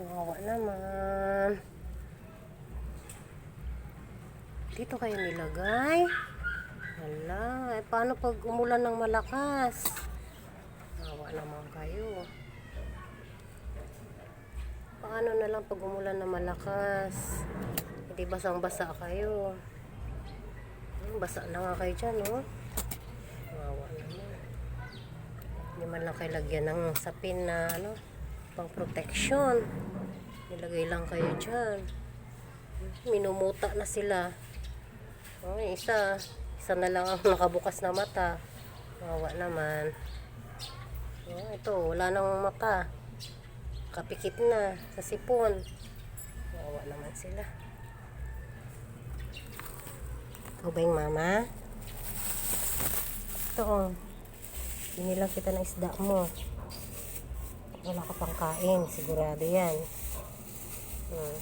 Kawawa naman. Dito kayo nilagay. Hala, eh paano pag umulan ng malakas? Kawawa naman kayo. Paano na lang pag umulan ng malakas? Hindi basang-basa kayo. Hmm, Basa na nga kayo dyan, no? Kawawa naman. Hindi man lang kayo lagyan ng sapin na, ano, pang protection. Nilagay lang kayo dyan. Minumuta na sila. Oh, yung isa. Isa na lang ang nakabukas na mata. Kawawa naman. Oh, ito, wala nang mata. Kapikit na sa sipon. Kawawa naman sila. Ikaw ba yung mama? Ito oh. Binilang kita ng isda mo. Wala ka pang kain. Sigurado yan. Hmm.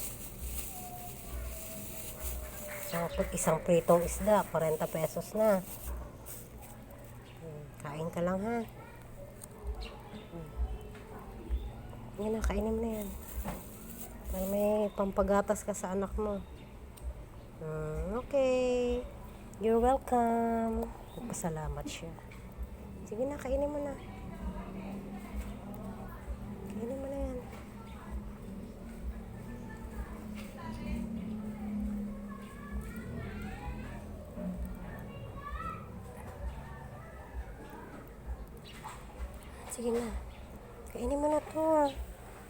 Isang pritong isda. 40 pesos na. Hmm. Kain ka lang ha. Hmm. Yan na, kainin mo na yan. Para may pampagatas ka sa anak mo. Hmm, okay. You're welcome. Magpasalamat siya. Sige na, kainin mo na. Sige na. Kainin mo na to.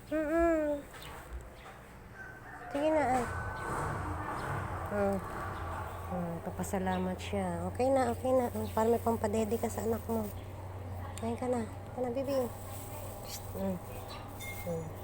Mm-mm. Sige na, ay. Hmm. Hmm, papasalamat siya. Okay na, okay na. Hmm, Para may pampadede ka sa anak mo. Kain ka na. Ka na, bibi. Shh, Hmm. Hmm.